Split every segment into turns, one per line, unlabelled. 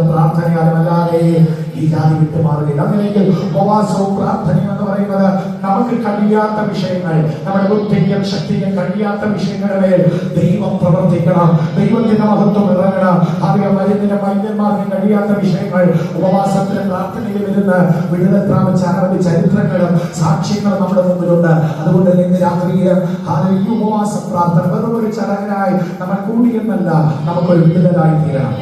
ഉപവാസകാലം പ്രാർത്ഥനകാലം അല്ലാതെ ഈ ജാതി വിട്ടു മാറുകയില്ല അങ്ങനെയെങ്കിൽ ഉപവാസവും പ്രാർത്ഥനയും എന്ന് പറയുന്നത് നമുക്ക് കഴിയാത്ത വിഷയങ്ങൾ നമ്മുടെ ബുദ്ധിയും ശക്തിയും കഴിയാത്ത വിഷയങ്ങളുടെ മേൽ ദൈവം പ്രവർത്തിക്കണം ദൈവത്തിന്റെ മഹത്വം ഇറങ്ങണം അധികം മരുന്നിന്റെ വൈദ്യന്മാർക്കും കഴിയാത്ത വിഷയങ്ങൾ ഉപവാസത്തിലും പ്രാർത്ഥനയിലും ഇരുന്ന് വിടുതൽ പ്രാപിച്ച ചരിത്രങ്ങളും സാക്ഷ്യങ്ങളും നമ്മുടെ മുമ്പിലുണ്ട് അതുകൊണ്ട് ഇന്ന് രാത്രിയിൽ ഈ ഉപവാസ പ്രാർത്ഥന വെറും ഒരു ചടങ്ങനായി നമ്മൾ കൂടിയെന്നല്ല നമുക്കൊരു വിടുതലായി തീരണം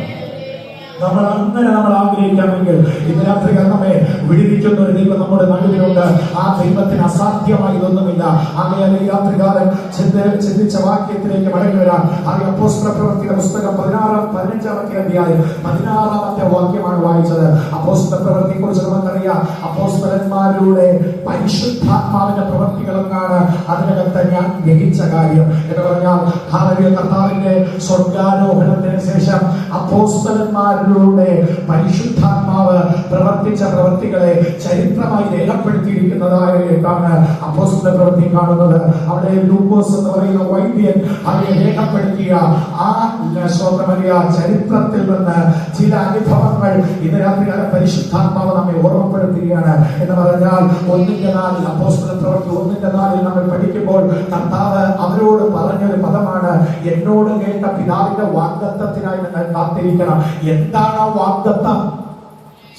നമ്മൾ അങ്ങനെ നമ്മൾ ആഗ്രഹിക്കാമെങ്കിൽ ഇന്ന് രാത്രി കർമ്മേ വിടിവിക്കുന്ന ഒരു ദൈവം നമ്മുടെ നടുവിലുണ്ട് ആ ദൈവത്തിന് ഇതൊന്നുമില്ല അങ്ങനെ ഈ രാത്രികാലം ചിന്ത ചിന്തിച്ച വാക്യത്തിലേക്ക് മടങ്ങി വരാം ആകെ അപ്പോസ്റ്റ പുസ്തകം പതിനാറാം പതിനഞ്ചാമത്തെ അധ്യായം പതിനാറാമത്തെ വാക്യമാണ് വായിച്ചത് അപ്പോസ്റ്റ പ്രവൃത്തിയെ കുറിച്ച് നമുക്കറിയാം അപ്പോസ്റ്റലന്മാരിലൂടെ പരിശുദ്ധാത്മാവിന്റെ പ്രവൃത്തികളെന്നാണ് അതിനകത്ത് ഞാൻ ഗ്രഹിച്ച കാര്യം എന്ന് പറഞ്ഞാൽ ഭാരതീയ കർത്താവിന്റെ സ്വർഗാരോഹണത്തിന് ശേഷം അപ്പോസ്റ്റലന്മാരുടെ അടയാളങ്ങളിലൂടെ പരിശുദ്ധാത്മാവ് പ്രവർത്തിച്ച പ്രവൃത്തികളെ ചരിത്രമായി രേഖപ്പെടുത്തിയിരിക്കുന്നതായിട്ടാണ് അപ്പോസ്റ്റിന്റെ പ്രവൃത്തി കാണുന്നത് അവിടെ ലൂക്കോസ് എന്ന് പറയുന്ന വൈദ്യൻ അതിനെ രേഖപ്പെടുത്തിയ ആ സ്വന്തമറിയ ചരിത്രത്തിൽ നിന്ന് ചില അനുഭവങ്ങൾ ഇന്ന് കാല പരിശുദ്ധാത്മാവ് നമ്മെ ഓർമ്മപ്പെടുത്തുകയാണ് എന്ന് പറഞ്ഞാൽ ഒന്നിന്റെ നാളിൽ അപ്പോസ്റ്റിന്റെ പ്രവൃത്തി ഒന്നിന്റെ നാളിൽ നമ്മൾ പഠിക്കുമ്പോൾ കർത്താവ് അവരോട് പറഞ്ഞൊരു പദമാണ് എന്നോട് കേട്ട പിതാവിന്റെ വാഗ്ദത്തത്തിനായി നിങ്ങൾ കാത്തിരിക്കണം എന്താ എന്താണ് ആ വാഗ്ദത്തം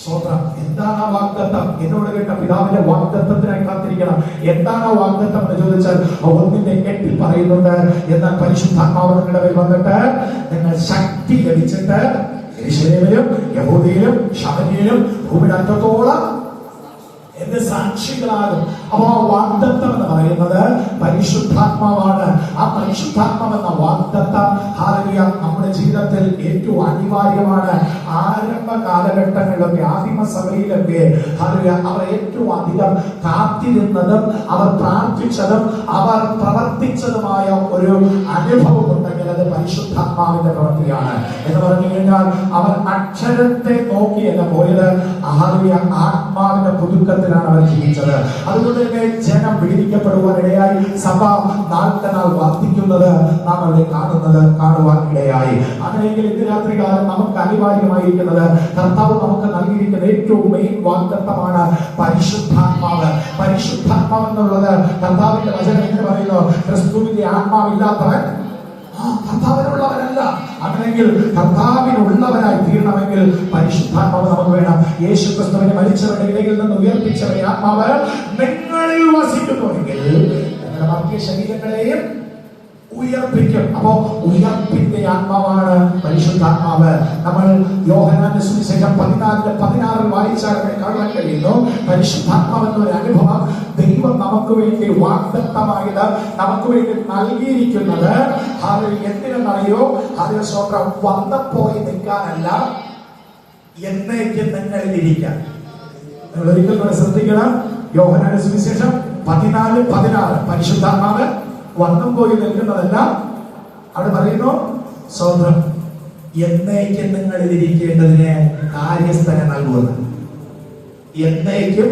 സ്വതന്ത്രം എന്താണ് ആ വാഗ്ദത്തം എന്നോട് കേട്ട പിതാവിന്റെ വാഗ്ദത്തത്തിനായി കാത്തിരിക്കണം എന്താണ് ആ വാഗ്ദത്തം എന്ന് ചോദിച്ചാൽ ഒന്നിന്റെ കെട്ടിൽ പറയുന്നുണ്ട് എന്നാൽ പരിശുദ്ധാത്മാവ് വന്നിട്ട് നിങ്ങൾ ശക്തി ലഭിച്ചിട്ട് യഹൂദിയിലും ശബരിയിലും ഭൂമിനത്തോളം എന്റെ സാക്ഷികളാകും അപ്പൊ ആ വാഗ്ദത്തം എന്ന് പറയുന്നത് പരിശുദ്ധാത്മാവാണ് ആ പരിശുദ്ധാത്മാവ് എന്ന വാഗ്ദത്തം ഹാലലിയ നമ്മുടെ ജീവിതത്തിൽ ഏറ്റവും അനിവാര്യമാണ് ആരംഭ കാലഘട്ടങ്ങളിലൊക്കെ ആദിമ സഭയിലൊക്കെ ഹാലലിയ അവർ ഏറ്റവും അധികം കാത്തിരുന്നതും അവർ പ്രാർത്ഥിച്ചതും അവർ പ്രവർത്തിച്ചതുമായ ഒരു അനുഭവം ഉണ്ടെങ്കിൽ എന്നത് പരിശുദ്ധാത്മാവിന്റെ പ്രവൃത്തിയാണ് എന്ന് പറഞ്ഞു കഴിഞ്ഞാൽ അവർ അക്ഷരത്തെ നോക്കിയല്ല പോയത് ആദ്യ ആത്മാവിന്റെ പുതുക്കത്തിലാണ് അവർ ജീവിച്ചത് അതുകൊണ്ട് തന്നെ ജനം പീഡിപ്പിക്കപ്പെടുവാൻ ഇടയായി സഭ നാൾക്കനാൾ വർദ്ധിക്കുന്നത് നാം അവിടെ കാണുന്നത് കാണുവാൻ ഇടയായി അങ്ങനെയെങ്കിൽ ഇന്ന് രാത്രി കാലം നമുക്ക് അനിവാര്യമായിരിക്കുന്നത് കർത്താവ് നമുക്ക് നൽകിയിരിക്കുന്ന ഏറ്റവും മെയിൻ വാഗ്ദത്തമാണ് പരിശുദ്ധാത്മാവ് പരിശുദ്ധാത്മാവ് എന്നുള്ളത് കർത്താവിന്റെ വചനത്തിന് പറയുന്നു ക്രിസ്തുവിന്റെ ആത്മാവില്ലാത്തവൻ കർത്താവിനുള്ളവരല്ല അങ്ങനെങ്കിൽ കർത്താവിനുള്ളവരായി തീരണമെങ്കിൽ പരിശുദ്ധാത്മാവ് നമുക്ക് വേണം യേശു ക്രിസ്തുവിനെ മരിച്ചവരുടെ ഇടയിൽ നിന്ന് ഉയർപ്പിച്ചവരെ ആത്മാവ് നിങ്ങളിൽ വസിക്കുന്നുവെങ്കിൽ നിങ്ങളുടെ ശരീരങ്ങളെയും ഉയർപ്പിക്കും അപ്പോ ഉയർപ്പിന്റെ ആത്മാവാണ് പരിശുദ്ധാത്മാവ് നമ്മൾ യോഹനാന്റെ സുവിശേഷം പതിനാലിന് പതിനാറിൽ വായിച്ചാൽ കാണാൻ കഴിയുന്നു പരിശുദ്ധാത്മാവ് എന്നൊരു അനുഭവം ദൈവം നമുക്ക് വേണ്ടി വാഗ്ദത്തമായത് നമുക്ക് വേണ്ടി നൽകിയിരിക്കുന്നത് അത് എന്തിനെന്നറിയോ അത് സ്വന്തം വന്നപ്പോയി നിൽക്കാനല്ല എന്നേക്കും നിങ്ങളിൽ ഇരിക്കാൻ നിങ്ങൾ ഒരിക്കൽ കൂടെ ശ്രദ്ധിക്കണം യോഹനാന സുവിശേഷം പതിനാല് പതിനാറ് പരിശുദ്ധാത്മാവ് വന്നും പോയി നിൽക്കുന്നതല്ല അവിടെ പറയുന്നു സ്വന്തം എന്നേക്കും നിങ്ങളിൽ ഇരിക്കേണ്ടതിനെ കാര്യസ്ഥനെ നൽകുന്നത് എന്നേക്കും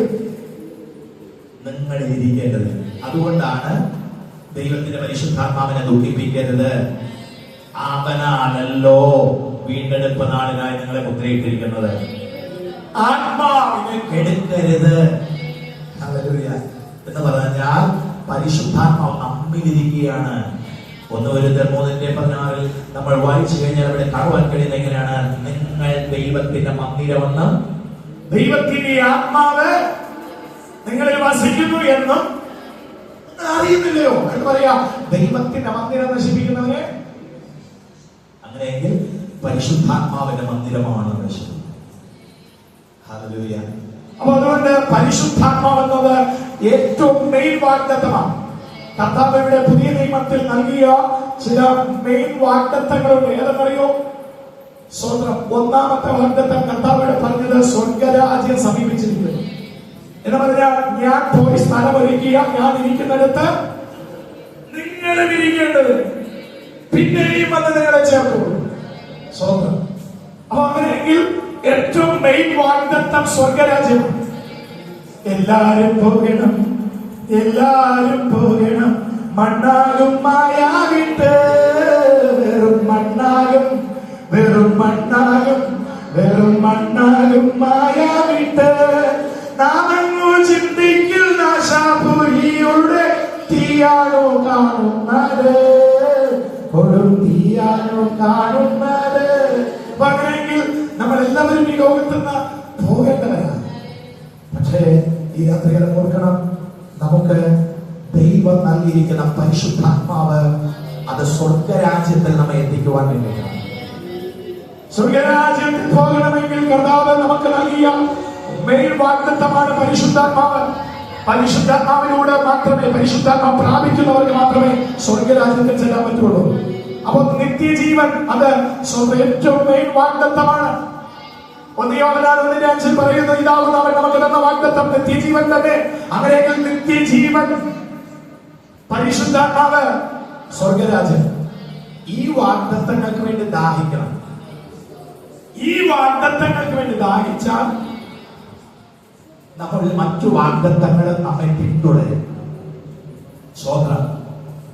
നിങ്ങൾ ഇരിക്കേണ്ടത് അതുകൊണ്ടാണ് ദൈവത്തിന്റെ പരിശുദ്ധാത്മാവിനെ ദുഃഖിപ്പിക്കരുത് അവനാണല്ലോ വീണ്ടെടുപ്പ് നാളിനായി നിങ്ങളെ മുദ്രയിട്ടിരിക്കുന്നത് ആത്മാവിനെ കെടുക്കരുത് എന്ന് പറഞ്ഞാൽ പരിശുദ്ധാത്മാവ് നമ്മിലിരിക്കുകയാണ് ഒന്ന് ഒരു മൂന്നിന്റെ പതിനാറിൽ നമ്മൾ വായിച്ചു കഴിഞ്ഞാൽ അവിടെ കടവാൻ കഴിയുന്ന എങ്ങനെയാണ് നിങ്ങൾ ദൈവത്തിന്റെ മന്ദിരമെന്ന് ദൈവത്തിന്റെ ആത്മാവ് നിങ്ങളിൽ വസിക്കുന്നു എന്ന് അറിയുന്നില്ലയോ എന്ന് പറയാ ദൈവത്തിന്റെ മന്ദിരം നശിപ്പിക്കുന്നവനെ അങ്ങനെയെങ്കിൽ പരിശുദ്ധാത്മാവിന്റെ മന്ദിരമാണ് അപ്പൊ അതുകൊണ്ട് പരിശുദ്ധാത്മാവ് എന്നത് ഏറ്റവും മെയിൻ വാഗ്ദത്തമാണ് കർത്താവ് പുതിയ നിയമത്തിൽ നൽകിയ ചില മെയിൻ വാഗ്ദത്തങ്ങളുണ്ട് ഏതെന്നറിയോ സ്വന്തം ഒന്നാമത്തെ വാഗ്ദത്തം കർത്താവ് പറഞ്ഞത് സ്വർഗരാജ്യം സമീപിച്ചിരിക്കുന്നു എന്ന് പറഞ്ഞാൽ ഞാൻ പോയി സ്ഥലമൊരുക്കിയ ഞാൻ ഇരിക്കുന്നിടത്ത് നിങ്ങളും ഇരിക്കേണ്ടത് പിന്നെയും വന്ന് നിങ്ങളെ ചേർക്കും സ്വന്തം അപ്പൊ അങ്ങനെയെങ്കിൽ ഏറ്റവും മെയിൻ വാഗ്ദത്തം സ്വർഗരാജ്യം എല്ലാരും പോകണം എല്ലാരും പോകണം മണ്ണാകും മായാവിട്ട് വെറും മണ്ണാകും വെറും മണ്ണാകും വെറും മണ്ണാകും മായാവിട്ട് നാമങ്ങു ചിന്തിക്കുന്ന ശാപുഹിയുടെ തീയാണോ കാണുന്നത് കൊടും തീയാണോ കാണുന്നത് അങ്ങനെയെങ്കിൽ നമ്മൾ എല്ലാവരും ഈ ലോകത്തുനിന്ന് പോകേണ്ടവരാണ് പക്ഷേ ഈ രാത്രികളെ ഓർക്കണം നമുക്ക് ദൈവം നൽകിയിരിക്കുന്ന പരിശുദ്ധാത്മാവ് അത് സ്വർഗരാജ്യത്തിൽ നമ്മെ എത്തിക്കുവാൻ വേണ്ടിയാണ് സ്വർഗരാജ്യത്തിൽ പോകണമെങ്കിൽ കർത്താവ് നമുക്ക് നൽകിയ മേൽ വാഗ്ദത്തമാണ് പരിശുദ്ധാത്മാവ് പരിശുദ്ധാത്മാവിലൂടെ മാത്രമേ പരിശുദ്ധാത്മാവ് പ്രാപിക്കുന്നവർക്ക് മാത്രമേ സ്വർഗരാജ്യത്തിൽ ചെല്ലാൻ പറ്റുള്ളൂ അപ്പോൾ നിത്യജീവൻ അത് ഏറ്റവും മേൽ വാഗ്ദത്തമാണ് ഒന്നിയോഹനാൻ ഒന്നിന്റെ അഞ്ചിൽ പറയുന്നു ഇതാവുന്ന അവൻ നമുക്ക് തന്ന വാഗ്ദത്തം നിത്യജീവൻ തന്നെ അങ്ങനെയെങ്കിൽ നിത്യജീവൻ പരിശുദ്ധാത്മാവ് സ്വർഗരാജ്യം ഈ വാഗ്ദത്തങ്ങൾക്ക് വേണ്ടി ദാഹിക്കണം ഈ വാഗ്ദത്തങ്ങൾക്ക് വേണ്ടി ദാഹിച്ചാൽ നമ്മൾ മറ്റു വാഗ്ദത്തങ്ങളെ നമ്മെ പിന്തുടരും സ്വോത്രം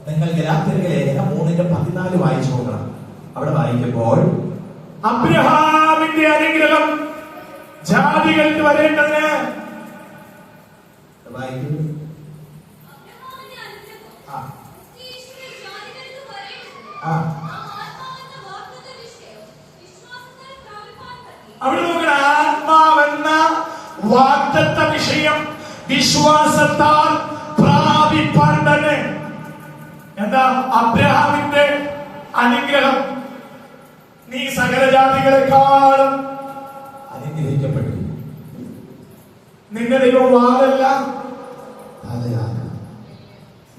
നിങ്ങൾ ഗലാത്തിരിക ലേഖനം മൂന്നിന്റെ പതിനാല് വായിച്ചു നോക്കണം അവിടെ വായിക്കുമ്പോൾ അബ്രഹാമിന്റെ അനുഗ്രഹം ജാതികൾക്ക് വരേണ്ടതിന് വായിക്കുന്നു ആ അവിടെ നോക്കണ ആത്മാവെന്ന വാഗ്ദത്ത വിഷയം വിശ്വാസത്താൽ പ്രാപിപ്പാൻ തന്നെ എന്താ അബ്രഹാമിന്റെ അനുഗ്രഹം നീ സകലജാതികളെക്കാളും അനുഗ്രഹിക്കപ്പെട്ടു നിന്റെ ദൈവം വാളല്ല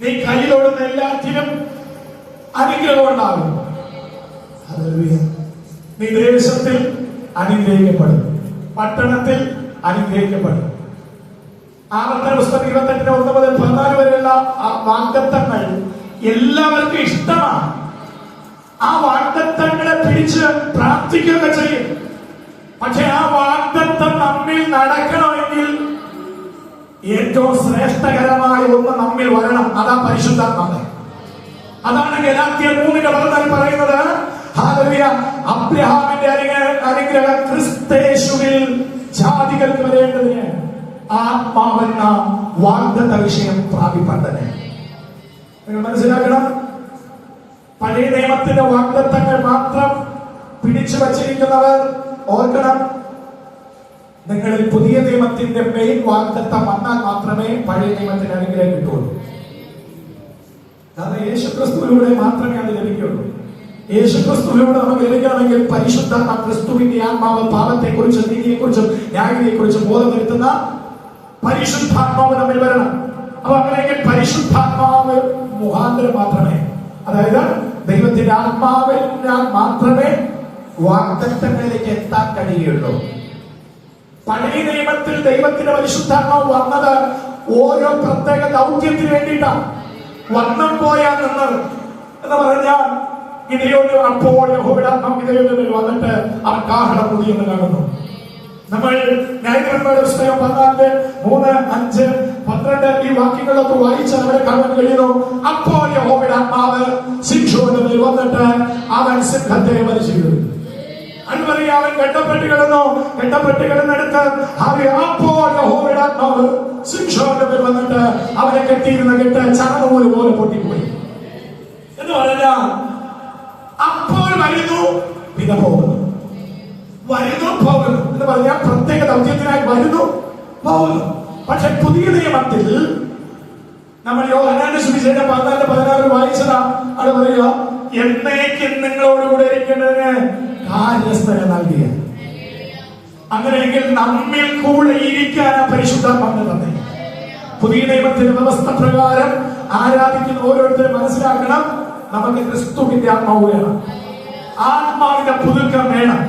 നീ കയ്യിലോടുന്ന എല്ലാത്തിനും അനുഗ്രഹം ഉണ്ടാകും നീ ദേശത്തിൽ അനുഗ്രഹിക്കപ്പെടും പട്ടണത്തിൽ അനുഗ്രഹിക്കപ്പെട്ടു ആവർത്തന പുസ്തകം ഇരുപത്തെട്ടിന് ഒന്ന് മുതൽ പതിനാല് വരെയുള്ള ആ വാഗ്ദത്തങ്ങൾ എല്ലാവർക്കും ഇഷ്ടമാണ് ആ വാഗ്ദത്തങ്ങളെ പിടിച്ച് പ്രാർത്ഥിക്കുകയൊക്കെ ചെയ്യും പക്ഷെ ആ വാഗ്ദത്തം നമ്മിൽ നടക്കണമെങ്കിൽ ഏറ്റവും ശ്രേഷ്ഠകരമായ ഒന്ന് നമ്മിൽ വരണം അതാ പരിശുദ്ധാത്മാവ് അതാണ് ഗലാത്തിയ മൂന്നിന്റെ പറഞ്ഞാൽ പറയുന്നത് അബ്രഹാമിന്റെ അനുഗ്രഹം ക്രിസ്തേശുവിൽ ജാതികൾക്ക് വരേണ്ടതിന് ആത്മാവെന്ന വാഗ്ദത്ത വിഷയം പ്രാപിപ്പെട്ടത് നിങ്ങൾ മനസ്സിലാക്കണം പഴയ നിയമത്തിന്റെ വാഗ്ദത്തങ്ങൾ മാത്രം പിടിച്ചു വച്ചിരിക്കുന്നവർ ഓർക്കണം നിങ്ങളിൽ പുതിയ നിയമത്തിന്റെ മെയിൻ വാഗ്ദത്തം വന്നാൽ മാത്രമേ പഴയ നിയമത്തിന് അനുഗ്രഹം കിട്ടുള്ളൂ കാരണം യേശുക്രിസ്തുവിലൂടെ മാത്രമേ അത് ലഭിക്കുള്ളൂ യേശുക്രിസ്തുവിലൂടെ നമുക്ക് ലഭിക്കുകയാണെങ്കിൽ പരിശുദ്ധ ക്രിസ്തുവിന്റെ ആത്മാവ് കുറിച്ചും നീതിയെക്കുറിച്ചും കുറിച്ചും ബോധം വരുത്തുന്ന പരിശുദ്ധാത്മാവ് നമ്മിൽ വരണം അപ്പൊ അങ്ങനെയെങ്കിൽ പരിശുദ്ധാത്മാവ് മുഖാന്തരം മാത്രമേ അതായത് ദൈവത്തിന്റെ ആത്മാവെല്ലാം മാത്രമേ വാഗ്ദത്തങ്ങളിലേക്ക് എത്താൻ കഴിയുള്ളൂ പഴയ നിയമത്തിൽ ദൈവത്തിന്റെ പരിശുദ്ധാത്മാവ് വന്നത് ഓരോ പ്രത്യേക ദൗത്യത്തിന് വേണ്ടിയിട്ടാണ് വന്നം പോയാൽ നിന്ന് എന്ന് പറഞ്ഞാൽ ഇടയോട് അപ്പോൾ യഹോവിടാത്മാവ് ഇടയോട് വന്നിട്ട് അവൻ കാഹളം കൂടിയെന്ന് കാണുന്നു നമ്മൾ ന്യായഗ്രന്ഥയുടെ പുസ്തകം പതിനാല് മൂന്ന് അഞ്ച് പന്ത്രണ്ട് ഈ വാക്യങ്ങളൊക്കെ വായിച്ച് അവിടെ കാണാൻ കഴിയുന്നു അപ്പോൾ യഹോവയുടെ ആത്മാവ് ശിക്ഷോനെ വന്നിട്ട് അവൻ സിംഹത്തെ മരിച്ചിരുന്നു അൻപറിയ അവൻ കെട്ടപ്പെട്ട് കിടന്നു കെട്ടപ്പെട്ട് കിടന്നെടുത്ത് അവൻ അപ്പോൾ യഹോവയുടെ ശിക്ഷോന്റെ മേൽ വന്നിട്ട് അവനെ കെട്ടിയിരുന്ന കെട്ട് ചടങ്ങ് പോലെ പൊട്ടിപ്പോയി എന്ന് പറഞ്ഞാൽ അപ്പോൾ വരുന്നു പിന്നെ പോകുന്നു വരുന്നു പോകുന്നു എന്ന് പറഞ്ഞാൽ പ്രത്യേക ദൗത്യത്തിനായി വരുന്നു പോകുന്നു പക്ഷെ പുതിയ നിയമത്തിൽ നമ്മൾ യോഹനാന്റെ സുവിശേഷം പന്ത്രണ്ട് പതിനാറ് വായിച്ചതാ അവിടെ പറയുക എന്നേക്കും നിങ്ങളോടുകൂടെ ഇരിക്കേണ്ടതിന് കാര്യസ്ഥന നൽകിയ അങ്ങനെയെങ്കിൽ നമ്മിൽ കൂടെ ഇരിക്കാൻ ആ പരിശുദ്ധം തന്നെ പുതിയ നിയമത്തിന്റെ വ്യവസ്ഥ പ്രകാരം ആരാധിക്കുന്ന ഓരോരുത്തരും മനസ്സിലാക്കണം നമുക്ക് ക്രിസ്തുവിന്റെ ആത്മാവ് വേണം ആത്മാവിന്റെ പുതുക്കം വേണം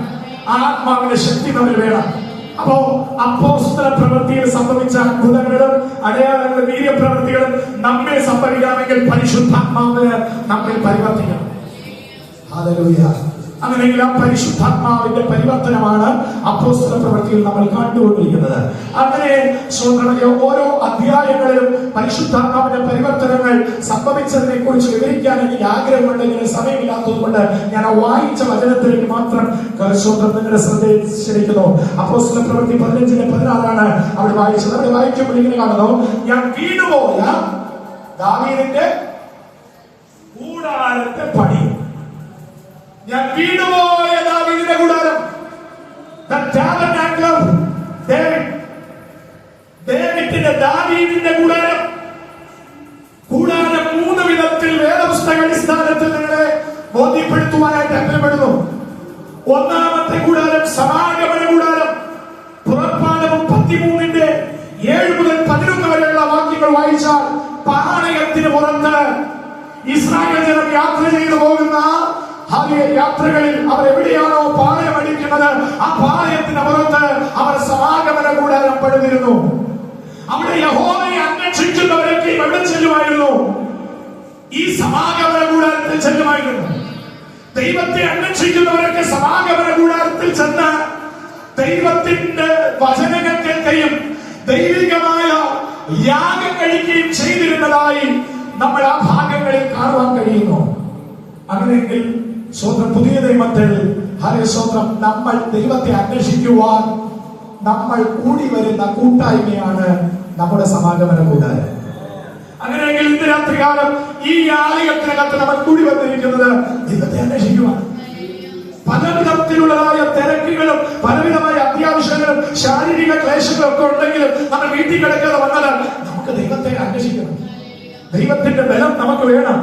ആത്മാവിന്റെ ശക്തി നമ്മൾ വേണം അപ്പോ അപ്പോസ്തല പ്രവൃത്തിയിൽ സംഭവിച്ച അത്ഭുതങ്ങളും അടയാളങ്ങളും വീര്യപ്രവൃത്തികളും നമ്മെ സംഭവിക്കണമെങ്കിൽ പരിശുദ്ധാത്മാവ് നമ്മിൽ പരിവർത്തിക്കണം Hallelujah. അങ്ങനെയെങ്കിൽ ആ പരിശുദ്ധാത്മാവിന്റെ പരിവർത്തനമാണ് അപ്പോസ്തല പ്രവൃത്തിയിൽ നമ്മൾ കണ്ടുകൊണ്ടിരിക്കുന്നത് അങ്ങനെ സുഹൃത്തുക്കളെ ഓരോ അധ്യായങ്ങളിലും പരിശുദ്ധാത്മാവിന്റെ പരിവർത്തനങ്ങൾ സംഭവിച്ചതിനെ കുറിച്ച് വിവരിക്കാൻ എനിക്ക് ആഗ്രഹമുണ്ട് ഇങ്ങനെ സമയമില്ലാത്തത് കൊണ്ട് ഞാൻ ആ വായിച്ച വചനത്തിലേക്ക് മാത്രം സ്വന്തം നിങ്ങളുടെ ശ്രദ്ധയിൽ അപ്പോസ്തല പ്രവൃത്തി പതിനഞ്ചിന് പതിനാറാണ് അവിടെ വായിച്ചത് അവിടെ വായിക്കുമ്പോൾ ഇങ്ങനെ കാണുന്നു ഞാൻ വീണുപോയ ദാവീദിന്റെ കൂടാരത്തെ പണി ഞാൻ വീണുപോയ ദാവീദിന്റെ കൂടാരം ദേവിഡിന്റെ ദാവീദിന്റെ കൂടാരം കൂടാരം മൂന്ന് വിധത്തിൽ വേദപുസ്തക അടിസ്ഥാനത്തിൽ നിങ്ങളെ ബോധ്യപ്പെടുത്തുവാനായിട്ട് അഗ്രപ്പെടുന്നു ഒന്നാമത്തെ കൂടാരം സമാഗമന കൂടാരം പുറപ്പാട് മുപ്പത്തിമൂന്നിന്റെ ഏഴ് മുതൽ പതിനൊന്ന് വരെയുള്ള വാക്യങ്ങൾ വായിച്ചാൽ പാണയത്തിന് പുറത്ത് ഇസ്രായേൽ ജനം യാത്ര ചെയ്തു പോകുന്ന ഹാലിയ യാത്രകളിൽ അവർ എവിടെയാണോ പാളയം അടിക്കുന്നത് ആ പാളയത്തിന്റെ അപുറത്ത് അവർ സമാഗമന കൂടാരം പെടുന്നിരുന്നു അവിടെ യഹോവയെ അന്വേഷിക്കുന്നവരൊക്കെ എവിടെ ചെല്ലുമായിരുന്നു ഈ സമാഗമന കൂടാരത്തിൽ ചെല്ലുമായിരുന്നു ദൈവത്തെ അന്വേഷിക്കുന്നവരൊക്കെ സമാഗമന കൂടാരത്തിൽ ചെന്ന് ദൈവത്തിന്റെ വചനങ്ങൾ കേൾക്കുകയും ദൈവികമായ യാഗം കഴിക്കുകയും ചെയ്തിരുന്നതായി നമ്മൾ ആ ഭാഗങ്ങളിൽ കാണുവാൻ കഴിയുന്നു അങ്ങനെയെങ്കിൽ സ്വന്തം പുതിയ ദൈവത്തിൽ ഹരേ സ്വന്തം നമ്മൾ ദൈവത്തെ അന്വേഷിക്കുവാൻ നമ്മൾ കൂടി വരുന്ന കൂട്ടായ്മയാണ് നമ്മുടെ സമാഗമന കൂടാരം അങ്ങനെയെങ്കിൽ ഇന്ന് കാലം ഈ ആലയത്തിനകത്ത് നമ്മൾ കൂടി വന്നിരിക്കുന്നത് ദൈവത്തെ അന്വേഷിക്കുവാൻ പലവിധത്തിലുള്ളതായ തിരക്കുകളും പലവിധമായ അത്യാവശ്യങ്ങളും ശാരീരിക ക്ലേശങ്ങളും ഒക്കെ ഉണ്ടെങ്കിലും നമ്മൾ വീട്ടിൽ കിടക്കാതെ വന്നത് നമുക്ക് ദൈവത്തെ അന്വേഷിക്കണം ദൈവത്തിന്റെ ബലം നമുക്ക് വേണം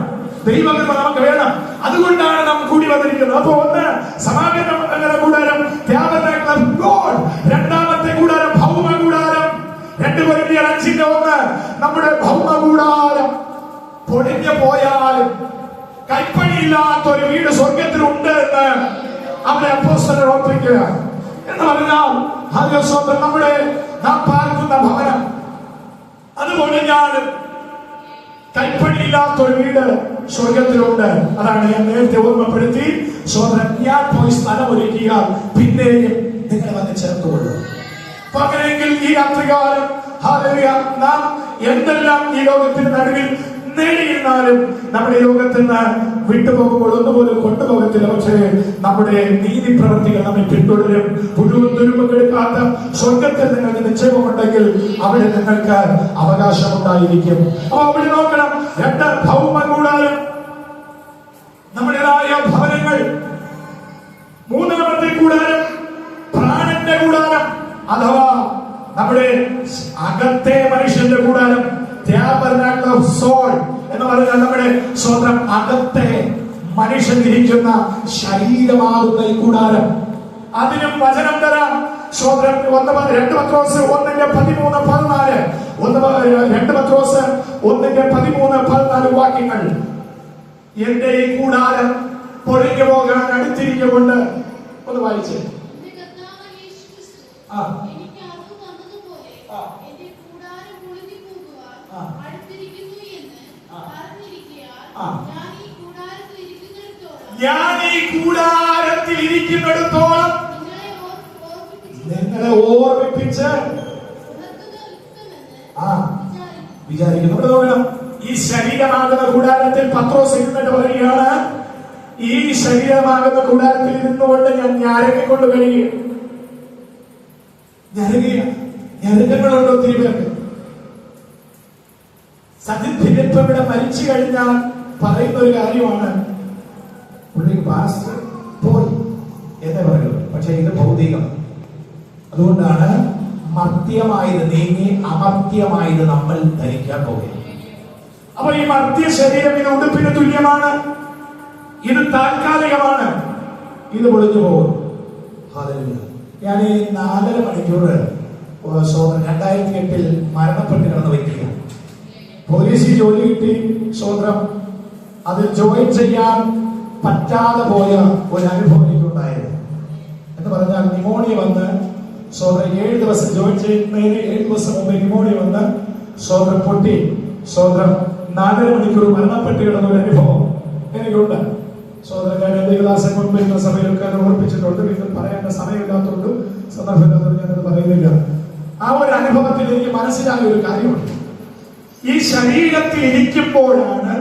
ദൈവകൃപ നമുക്ക് വേണം അതുകൊണ്ടാണ് നാം കൂടി വന്നിരിക്കുന്നത് അപ്പൊ ഒന്ന് സമാഗമ കൂടാരം ത്യാഗത്തെ ഗോഡ് രണ്ടാമത്തെ കൂടാരം ഭൗമ കൂടാരം രണ്ട് പൊരുതിയ അഞ്ചിന്റെ ഒന്ന് നമ്മുടെ ഭൗമ കൂടാരം പൊടിഞ്ഞു പോയാലും കൈപ്പണിയില്ലാത്ത ഒരു വീട് സ്വർഗത്തിലുണ്ട് എന്ന് അവരെ അപ്പോസ്റ്റലർ ഓർപ്പിക്കുക എന്ന് പറഞ്ഞാൽ നമ്മുടെ നാം പാർക്കുന്ന ഭവനം അത് പൊളിഞ്ഞാലും കൈപ്പണിയില്ലാത്ത ഒരു വീട് സ്വർഗത്തിലുണ്ട് അതാണ് ഞാൻ നേരത്തെ ഓർമ്മപ്പെടുത്തി ഞാൻ പോയി സ്ഥലം ഒരുക്കിയാൽ പിന്നെ നിങ്ങൾ വന്ന് ചേർത്തുകൊള്ളൂ അങ്ങനെയെങ്കിൽ ഈ രാത്രികാലം എന്തെല്ലാം ഈ ലോകത്തിന് നടുവിൽ നേടിയിരുന്നാലും നമ്മുടെ യോഗത്തിൽ നിന്ന് വിട്ടുപോകുമ്പോൾ ഒന്നുപോലും കൊണ്ടുപോകത്തില്ല പക്ഷേ നമ്മുടെ നീതി പ്രവർത്തികൾ നമ്മൾ പിന്തുടരും മുഴുവൻ ദുരുമക്കെടുക്കാത്ത സ്വർഗത്തിൽ നിങ്ങൾക്ക് നിശ്ചയമുണ്ടെങ്കിൽ അവിടെ നിങ്ങൾക്ക് അവകാശമുണ്ടായിരിക്കും അപ്പൊ അവിടെ നോക്കണം രണ്ട് ഭൗമ കൂടാലും നമ്മുടേതായ ഭവനങ്ങൾ മൂന്നാമത്തെ കൂടാരം പ്രാണന്റെ കൂടാരം അഥവാ നമ്മുടെ അകത്തെ മനുഷ്യന്റെ കൂടാരം ഓഫ് സോൾ എന്ന് നമ്മുടെ സ്വന്തം അകത്തെ മനുഷ്യൻ ഇരിക്കുന്ന ശരീരമാകുന്ന ഈ കൂടാരം അതിനും വചനം തരാം സ്വതന്ത്രം ഒന്ന് രണ്ട് പത്രോസ് ഒന്നിന്റെ പതിമൂന്ന് പതിനാല് ഒന്ന് രണ്ട് പത്രോസ് ഒന്നിന്റെ പതിമൂന്ന് പതിനാല് വാക്യങ്ങൾ എന്റെ ഈ കൂടാരം പൊളിഞ്ഞു പോകാൻ അടുത്തിരിക്കുകൊണ്ട് ഒന്ന് വായിച്ചേ ആ ഞാൻ ഈ കൂടാരത്തിൽ ഇരിക്കുന്നിടത്തോളം നിങ്ങളെ ഓർമ്മിപ്പിച്ച് ആ വിചാരിക്കുന്നു ഇവിടെ വേണം ഈ ശരീരമാകുന്ന കൂടാരത്തിൽ പത്രോസ് ഇരുന്നിട്ട് പറയുകയാണ് ഈ ശരീരമാകുന്ന കൂടാരത്തിൽ ഇരുന്നുകൊണ്ട് ഞാൻ ഞാരകൊണ്ട് കഴിയും ഞരകയാണ് ഞരകങ്ങളുണ്ട് ഒത്തിരി പേർക്ക് സതിഭിരത്വം ഇവിടെ മരിച്ചു കഴിഞ്ഞാൽ പറയുന്ന ഒരു കാര്യമാണ് പുള്ളി പാസ്റ്റർ പോയി എന്നേ പറയുള്ളൂ പക്ഷെ ഇത് ഭൗതികം അതുകൊണ്ടാണ് മർത്യമായത് നീങ്ങി അമർത്യമായത് നമ്മൾ ധരിക്കാൻ പോകുന്നത് അപ്പൊ ഈ മർത്യ ശരീരം ഇത് ഉടുപ്പിന് തുല്യമാണ് ഇത് താൽക്കാലികമാണ് ഇത് പൊളിഞ്ഞു പോകും ഞാൻ ഈ നാലര മണിക്കൂർ രണ്ടായിരത്തി എട്ടിൽ മരണപ്പെട്ട് കിടന്ന് വ്യക്തിയാണ് പോലീസിൽ ജോലി കിട്ടി സ്വന്തം അത് ജോയിൻ ചെയ്യാൻ പറ്റാതെ പോയ ഒരു അനുഭവം എനിക്കുണ്ടായത് എന്ന് പറഞ്ഞാൽ നിമോണി വന്ന് സോദരൻ ഏഴ് ദിവസം ജോയിൻ ചെയ്യുന്നതിന് ഏഴ് ദിവസം മുമ്പ് നിമോണി വന്ന് സോദരൻ പൊട്ടി സോദരൻ നാലര മണിക്കൂർ മരണപ്പെട്ട് കിടന്ന ഒരു അനുഭവം എനിക്കുണ്ട് സോദരൻ ഞാൻ എന്റെ വിലാസം മുൻപ് ഇന്ന സഭയിലൊക്കെ ഓർപ്പിച്ചിട്ടുണ്ട് വീണ്ടും പറയേണ്ട സമയമില്ലാത്തതുകൊണ്ട് സന്ദർഭമില്ലാത്തതുകൊണ്ട് ഞാനത് പറയുന്നില്ല ആ ഒരു അനുഭവത്തിൽ എനിക്ക് മനസ്സിലായ ഒരു കാര്യമുണ്ട് ഈ ശരീരത്തിൽ ഇരിക്കുമ്പോഴാണ്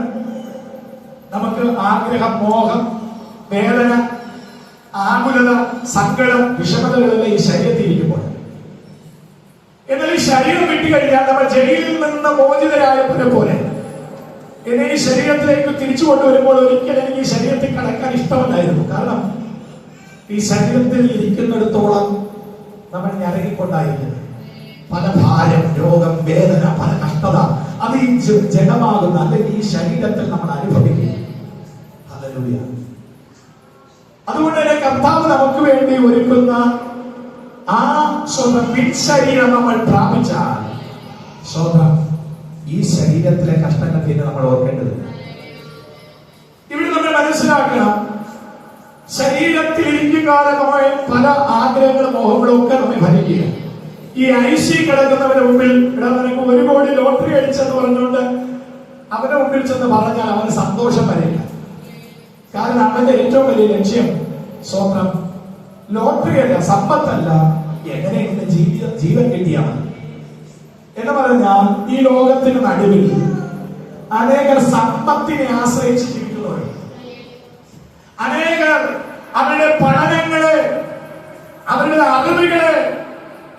നമുക്ക് ആഗ്രഹം മോഹം വേദന ആകുലത സങ്കടം വിഷമതകളെല്ലാം ഈ ശരീരത്തിൽ ഇരിക്കുമ്പോൾ എന്നാൽ ഈ ശരീരം വിട്ടുകഴിഞ്ഞാൽ നമ്മൾ ജയിലിൽ നിന്ന് മോചിതരായവരെ പോലെ എന്നെ ഈ ശരീരത്തിലേക്ക് തിരിച്ചു കൊണ്ടുവരുമ്പോൾ ഒരിക്കലും എനിക്ക് ഈ ശരീരത്തിൽ കടക്കാൻ ഇഷ്ടമല്ലായിരുന്നു കാരണം ഈ ശരീരത്തിൽ ഇരിക്കുന്നിടത്തോളം നമ്മൾ ഞരകിക്കൊണ്ടായിരിക്കുന്നത് പല ഭാരം രോഗം വേദന പല കഷ്ടത അത് ഈ ജഡമാകുന്ന അല്ലെങ്കിൽ ഈ ശരീരത്തിൽ നമ്മൾ അനുഭവിക്കുന്നു അതുകൊണ്ട് തന്നെ കർത്താവ് നമുക്ക് വേണ്ടി ഒരുക്കുന്ന ആ സ്വന്തം പിൻശരീരം നമ്മൾ പ്രാപിച്ചാൽ സ്വന്തം ഈ ശരീരത്തിലെ കഷ്ടങ്ങൾ തന്നെ നമ്മൾ ഓർക്കേണ്ടതുണ്ട് ഇവിടെ നമ്മൾ മനസ്സിലാക്കണം ശരീരത്തിൽ ഇരിക്കുകാലമായ പല ആഗ്രഹങ്ങളും മോഹങ്ങളും ഒക്കെ നമ്മെ ഭരിക്കുക ഈ ഐശി കിടക്കുന്നവരുടെ മുമ്പിൽ ഇവിടെ നിനക്ക് ഒരു കോടി ലോട്ടറി അടിച്ചെന്ന് പറഞ്ഞുകൊണ്ട് അവരുടെ മുമ്പിൽ ചെന്ന് പറഞ്ഞാൽ അവന് സന്തോഷം വരില്ല കാരണം അവന്റെ ഏറ്റവും വലിയ ലക്ഷ്യം സ്വപ്നം ലോട്ടറി അല്ല സമ്പത്തല്ല എങ്ങനെ എന്റെ ജീവിത ജീവൻ കിട്ടിയാണ് എന്ന് പറഞ്ഞാൽ ഈ ലോകത്തിന് നടുവിൽ അനേകർ സമ്പത്തിനെ ആശ്രയിച്ച് ജീവിക്കുന്നവർ അനേകർ അവരുടെ പഠനങ്ങള് അവരുടെ അറിവുകളെ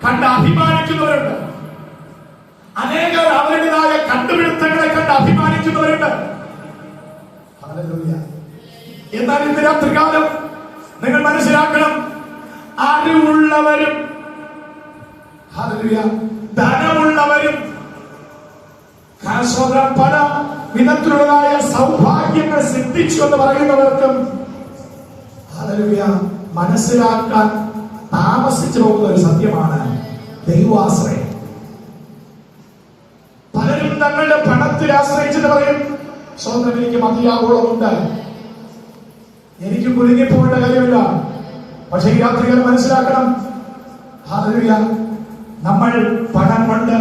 കണ്ട് അഭിമാനിക്കുന്നവരുണ്ട് അനേകർ അവരുടേതായ കണ്ടുപിടുത്തങ്ങളെ കണ്ട് അഭിമാനിക്കുന്നവരുണ്ട് ഹല്ലേലൂയ എന്നാൽ ഇന്ന് രാത്രി കാലം നിങ്ങൾ മനസ്സിലാക്കണം അറിവുള്ളവരും ധനമുള്ളവരും പല വിധത്തിലുള്ളതായ സൗഭാഗ്യങ്ങൾ സിദ്ധിച്ചു എന്ന് പറയുന്നവർക്കും മനസ്സിലാക്കാൻ താമസിച്ചു പോകുന്ന ഒരു സത്യമാണ് ദൈവാശ്രയം പലരും തങ്ങളുടെ പണത്തിൽ ആശ്രയിച്ചിട്ട് പറയും സ്വന്തം എനിക്ക് മതിയാവോളമുണ്ട് എനിക്ക് കുലുങ്ങിപ്പോകേണ്ട കാര്യമില്ല പക്ഷെ ഈ രാത്രികൾ മനസ്സിലാക്കണം ഹാലൂയ നമ്മൾ പണം കൊണ്ട്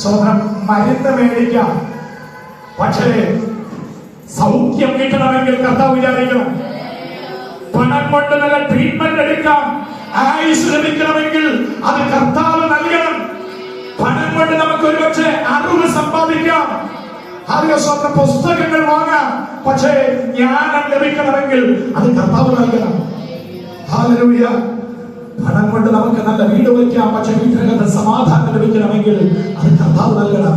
സ്വന്തം മരുന്ന് മേടിക്കാം പക്ഷേ സൗഖ്യം കിട്ടണമെങ്കിൽ കർത്താവ് വിചാരിക്കണം പണം കൊണ്ട് നല്ല ട്രീറ്റ്മെന്റ് എടുക്കാം ആയുസ് ലഭിക്കണമെങ്കിൽ അത് കർത്താവ് നൽകണം പണം കൊണ്ട് നമുക്ക് ഒരുപക്ഷെ അറിവ് സമ്പാദിക്കാം അതിനെ സ്വന്തം പുസ്തകങ്ങൾ വാങ്ങാം പക്ഷേ ജ്ഞാനം ലഭിക്കണമെങ്കിൽ അത് കർത്താവ് നൽകണം പണം ധനം കൊണ്ട് നമുക്ക് നല്ല വീട് വയ്ക്കാം പക്ഷെ വീട്ടിനകത്ത് സമാധാനം ലഭിക്കണമെങ്കിൽ അത് കർത്താവ് നൽകണം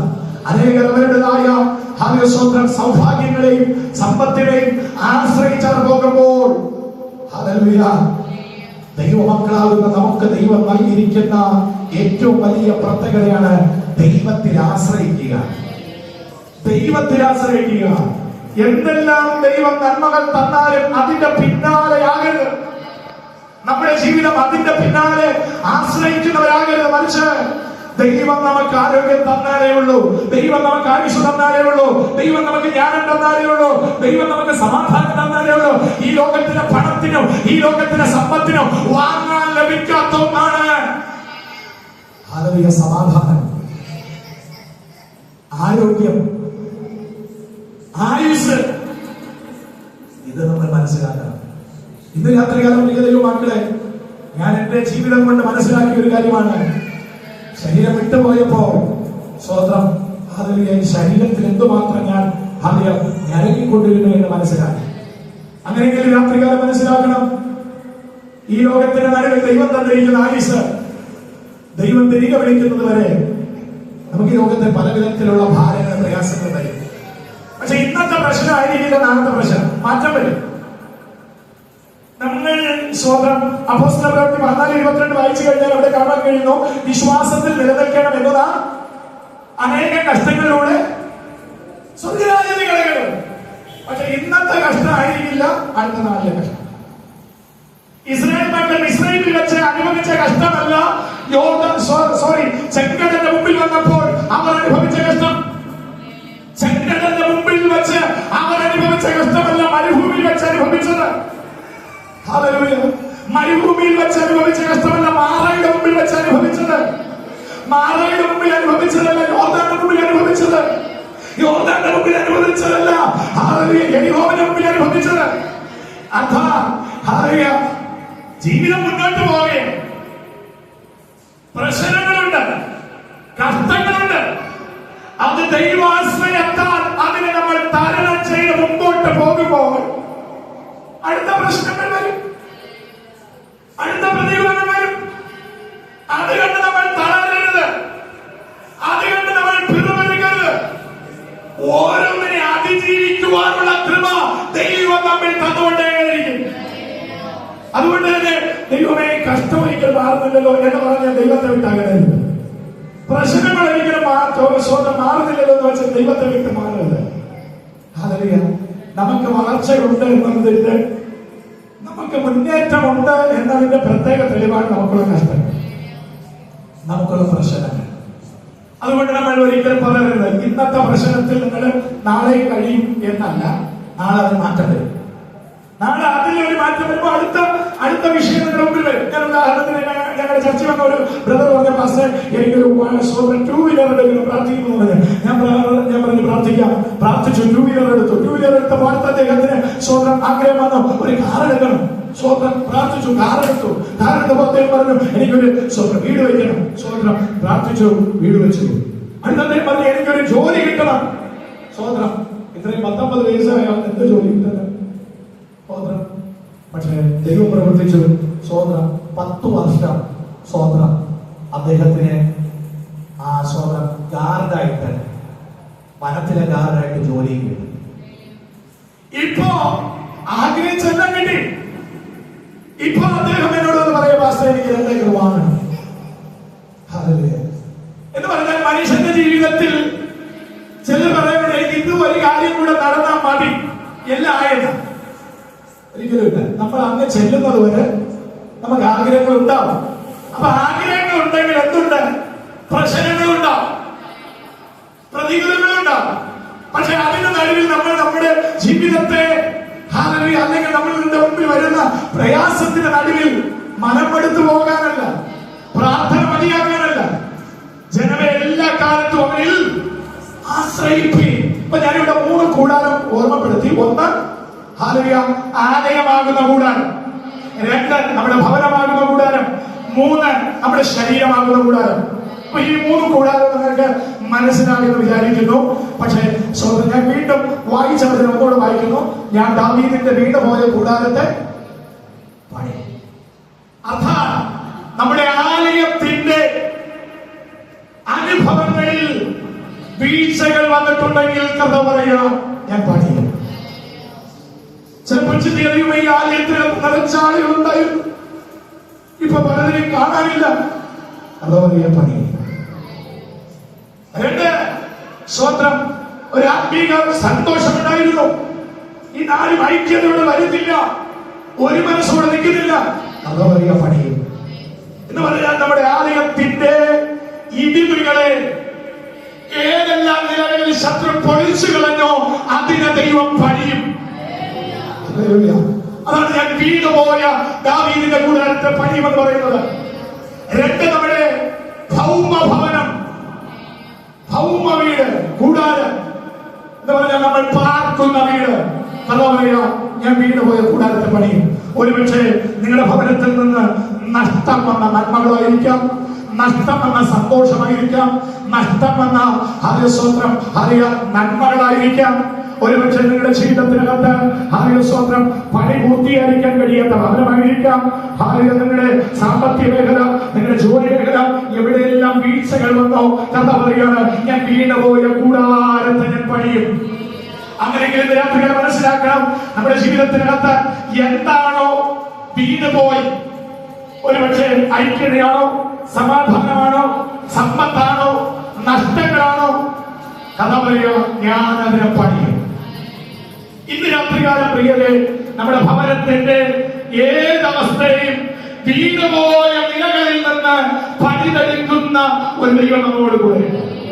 അനേകർ അവരുടേതായ സ്വന്തം സൗഭാഗ്യങ്ങളെയും സമ്പത്തിനെയും ആശ്രയിച്ചാൽ പോകുമ്പോൾ ഹാലരൂയ ദൈവമക്കളാകുന്ന നമുക്ക് ദൈവം നൽകിയിരിക്കുന്ന ഏറ്റവും വലിയ പ്രത്യേകതയാണ് ദൈവത്തിൽ ആശ്രയിക്കുക ദൈവത്തിൽ ആശ്രയിക്കുക എന്തെല്ലാം ദൈവം നന്മകൾ തന്നാലും അതിന്റെ പിന്നാലെയാകരുത് നമ്മുടെ ജീവിതം അതിന്റെ പിന്നാലെ ആശ്രയിക്കുന്നവരാകരുത് മനുഷ്യർ ദൈവം നമുക്ക് ആരോഗ്യം തന്നാലേ ഉള്ളൂ ദൈവം നമുക്ക് ആയുഷ് തന്നാലേ ഉള്ളൂ ദൈവം നമുക്ക് ജ്ഞാനം തന്നാലേ ഉള്ളൂ ദൈവം നമുക്ക് സമാധാനം തന്നാലേ ഉള്ളൂ ഈ ലോകത്തിന്റെ പണത്തിനും ഈ ലോകത്തിന്റെ സമ്പത്തിനും വാങ്ങാൻ ലഭിക്കാത്ത ഒന്നാണ് സമാധാനം ആരോഗ്യം ആയുസ് ഇത് നമ്മൾ മനസ്സിലാക്കണം ഇന്ന് രാത്രികാലം പ്രിയ മക്കളെ ഞാൻ എന്റെ ജീവിതം കൊണ്ട് മനസ്സിലാക്കിയ ഒരു കാര്യമാണ് ശരീരം വിട്ടുപോയപ്പോ സ്വതന്ത്രം അതിൽ ശരീരത്തിൽ എന്തുമാത്രം ഞാൻ ആദ്യം ഞരങ്ങിക്കൊണ്ടിരുന്നു എന്ന് മനസ്സിലാക്കി അങ്ങനെയെങ്കിലും രാത്രികാലം മനസ്സിലാക്കണം ഈ ലോകത്തിന്റെ നരവിൽ ദൈവം തന്നിരിക്കുന്ന ആയുസ് ദൈവം തിരികെ വിളിക്കുന്നത് വരെ നമുക്ക് ലോകത്തെ പല വിധത്തിലുള്ള ഭാരങ്ങളെ പ്രയാസങ്ങൾ തരും പക്ഷെ ഇന്നത്തെ ആയിരിക്കില്ല നാളത്തെ പ്രശ്നം മാറ്റം വരും നമ്മൾ സ്വതം അഭോസ്ത പ്രവൃത്തി പതിനാല് ഇരുപത്തിരണ്ട് വായിച്ചു കഴിഞ്ഞാൽ അവിടെ കാണാൻ കഴിയുന്നു വിശ്വാസത്തിൽ നിലനിൽക്കണം എന്നതാ അനേക കഷ്ടങ്ങളിലൂടെ സ്വർഗരാജ്യത്തെ പക്ഷെ ഇന്നത്തെ കഷ്ടമായിരിക്കില്ല അടുത്ത നാളിലെ കഷ്ടം ഇസ്രായേൽ മക്കൾ ഇസ്രായേലിൽ വെച്ച് അനുഭവിച്ച കഷ്ടമല്ല യോഗ സോറി ചെങ്കടന്റെ മുമ്പിൽ വന്നപ്പോൾ അവർ അനുഭവിച്ച കഷ്ടം ചെങ്കടലിന്റെ മുമ്പിൽ വെച്ച് അവർ അനുഭവിച്ച കഷ്ടമെല്ലാം മരുഭൂമിയിൽ വെച്ച് അനുഭവിച്ചത് മരുഭൂമിയിൽ വെച്ച് അനുഭവിച്ച കഷ്ടമെല്ലാം മാറയുടെ മുമ്പിൽ വെച്ച് അനുഭവിച്ചത് മാറയുടെ മുമ്പിൽ അനുഭവിച്ചതല്ല യോർദാന്റെ മുമ്പിൽ അനുഭവിച്ചത് യോർദാന്റെ മുമ്പിൽ അനുഭവിച്ചതല്ല എരിഹോവിന്റെ മുമ്പിൽ അനുഭവിച്ചത് അഥാ ജീവിതം മുന്നോട്ട് പോകെ പ്രശ്നങ്ങൾ നമുക്കുള്ള പ്രശ്നങ്ങൾ അതുകൊണ്ട് നമ്മൾ ഒരിക്കലും പറയരുത് ഇന്നത്തെ പ്രശ്നത്തിൽ നിങ്ങൾ നാളെ കഴിയും എന്നല്ല നാളെ അത് മാറ്റം വരും നാളെ അതിലൊരു മാറ്റം വരുമ്പോൾ അടുത്ത അടുത്ത വിഷയം നിങ്ങളുടെ മുമ്പിൽ വരും ഞാൻ ഉദാഹരണത്തിന് ഞങ്ങളുടെ ചർച്ച വന്ന ഒരു ബ്രദർ പറഞ്ഞ പാസ് എനിക്കൊരു സൂപ്പർ ടൂ വീലറിന്റെ പ്രാർത്ഥിക്കുന്നുണ്ട് ഞാൻ ഞാൻ പറഞ്ഞു പ്രാർത്ഥിക്കാം പ്രാർത്ഥിച്ചു ടൂ വീലർ എടുത്തു ടൂ വീലർ എടുത്ത പാടത്ത് അദ്ദേഹത്തിന് സ്വന്തം ആഗ്രഹം വന്നു ഒരു കാർ എടുക്കണം സ്വപ്നം പ്രാർത്ഥിച്ചു ധാരെടുത്തു ധാരണ അദ്ദേഹം പറഞ്ഞു എനിക്കൊരു സ്വപ്നം വീട് വയ്ക്കണം സ്വപ്നം പ്രാർത്ഥിച്ചു വീട് വെച്ചു അന്നത്തെ പറഞ്ഞു എനിക്കൊരു ജോലി കിട്ടണം സ്വതന്ത്രം ഇത്രയും പത്തൊമ്പത് വയസ്സായ എന്ത് ജോലി കിട്ടണം സ്വതന്ത്രം പക്ഷേ ദൈവം പ്രവർത്തിച്ചു സ്വതന്ത്രം പത്ത് വർഷം സ്വതന്ത്രം അദ്ദേഹത്തിന് ആ സ്വതന്ത്രം ഗാർഡായിട്ട് വനത്തിലെ ഗാർഡായിട്ട് ജോലിയും കിട്ടി ഇപ്പോ ആഗ്രഹിച്ചെല്ലാം കിട്ടി ഇപ്പോൾ അദ്ദേഹം എന്നോട് പറയാം പാസ്റ്റർ എനിക്ക് നല്ല കുർബാന എന്ന് പറഞ്ഞാൽ മനുഷ്യന്റെ ജീവിതത്തിൽ ചിലർ പറയുന്നത് എനിക്ക് ഇന്ന് ഒരു കാര്യം കൂടെ നടന്നാൽ മതി എല്ലാം ആയത് നമ്മൾ അങ്ങ് ചെല്ലുന്നത് വരെ നമുക്ക് ആഗ്രഹങ്ങൾ ഉണ്ടാവും അപ്പൊ ആഗ്രഹങ്ങൾ ഉണ്ടെങ്കിൽ എന്തുണ്ട് പ്രശ്നങ്ങളും ഉണ്ടാവും പ്രതികൂലങ്ങൾ ഉണ്ടാവും പക്ഷെ അതിന്റെ നടുവിൽ നമ്മൾ നമ്മുടെ ജീവിതത്തെ അല്ലെങ്കിൽ നമ്മൾ നിന്റെ മുമ്പിൽ വരുന്ന പ്രയാസത്തിന്റെ നടുവിൽ മനമെടുത്തു പോകാനല്ല പ്രാർത്ഥന മതിയാക്കാനല്ല ജനമെ എല്ലാ കാലത്തും അവനിൽ ആശ്രയിപ്പീൻ ഇപ്പൊ ഞാനിവിടെ മൂന്ന് കൂടാരം ഓർമ്മപ്പെടുത്തി ഒന്ന് ഹാലവിയ ആലയമാകുന്ന കൂടാരം രണ്ട് നമ്മുടെ ഭവനമാകുന്ന കൂടാരം മൂന്ന് നമ്മുടെ ശരീരമാകുന്ന കൂടാരം അപ്പൊ ഈ മൂന്ന് കൂടാരം നിങ്ങൾക്ക് മനസ്സിലാകുമെന്ന് വിചാരിക്കുന്നു പക്ഷേ സ്വന്തം ഞാൻ വീണ്ടും വായിച്ചവർ നമ്മോട് വായിക്കുന്നു ഞാൻ ദാവീദിന്റെ വീട് പോയ കൂടാരത്തെ പണി നമ്മുടെ ആലയത്തിന്റെ അനുഭവങ്ങളിൽ വീഴ്ചകൾ വന്നിട്ടുണ്ടെങ്കിൽ കഥ പറയണം ഞാൻ പണിയും ചിലപ്പോൾ ചിന്തിക്കുന്ന ഈ ആലയത്തിൽ നിറച്ചാളുകൾ ഉണ്ടായിരുന്നു ഇപ്പൊ പലരെയും കാണാനില്ല അതോ പണിയും രണ്ട് സ്വന്തം ഒരു ആത്മീക സന്തോഷമുണ്ടായിരുന്നു ഉണ്ടായിരുന്നു ഈ നാല് ഐക്യതയോടെ വരുന്നില്ല ഒരു മനസ്സോടെ നിൽക്കുന്നില്ല അതാ പറയുക പണിയും എന്ന് പറഞ്ഞാൽ നമ്മുടെ ആലയത്തിന്റെ ഇടിവുകളെ ഏതെല്ലാം നിലകളിൽ ശത്രു പൊളിച്ചു അതിനെ ദൈവം പണിയും അതാണ് ഞാൻ വീട് പോയ ദാവീദിന്റെ കൂടാരത്തെ പണിയും എന്ന് പറയുന്നത് രണ്ട് നമ്മുടെ ഭൗമ ഭവനം ഭൗമ വീട് കൂടാരം എന്താ നമ്മൾ പാർക്കുന്ന വീട് കഥ ഞാൻ വീട് പോയ കൂടാരത്തെ പണിയും ഒരുപക്ഷെ നിങ്ങളുടെ ഭവനത്തിൽ നിന്ന് നഷ്ടം വന്ന നന്മകളായിരിക്കാം നഷ്ടം എന്ന സന്തോഷമായിരിക്കാം നഷ്ടം എന്ന ഹരിസ്വത്രം ഹരിയ നന്മകളായിരിക്കാം ഒരുപക്ഷെ നിങ്ങളുടെ ജീവിതത്തിനകത്ത് ഹാരിയ സ്വന്തം പണി പൂർത്തീകരിക്കാൻ കഴിയാത്ത ഭവനമായിരിക്കാം ഹാരിയ നിങ്ങളുടെ സാമ്പത്തിക മേഖല നിങ്ങളുടെ ജോലി മേഖല എവിടെയെല്ലാം വീഴ്ചകൾ വന്നോ കഥ പറയാണ് ഞാൻ വീണുപോയ കൂടാരത്തെ ഞാൻ പണിയും അങ്ങനെയെങ്കിലും രാത്രികൾ മനസ്സിലാക്കണം നമ്മുടെ ജീവിതത്തിനകത്ത് എന്താണോ വീണുപോയി ഒരുപക്ഷെ ഐക്യതയാണോ സമാധാനമാണോ സമ്പത്താണോ നഷ്ടങ്ങളാണോ കഥ പറയുക ഞാനതിനെ പണിയും ഇന്ന് രാത്രികാലം പ്രിയരെ നമ്മുടെ ഭവനത്തിന്റെ ഏതവസ്ഥയും വീണുപോയ നിലകളിൽ നിന്ന് പണിതെടുക്കുന്ന ഒരു ദൈവം നമ്മോട് കൂടെ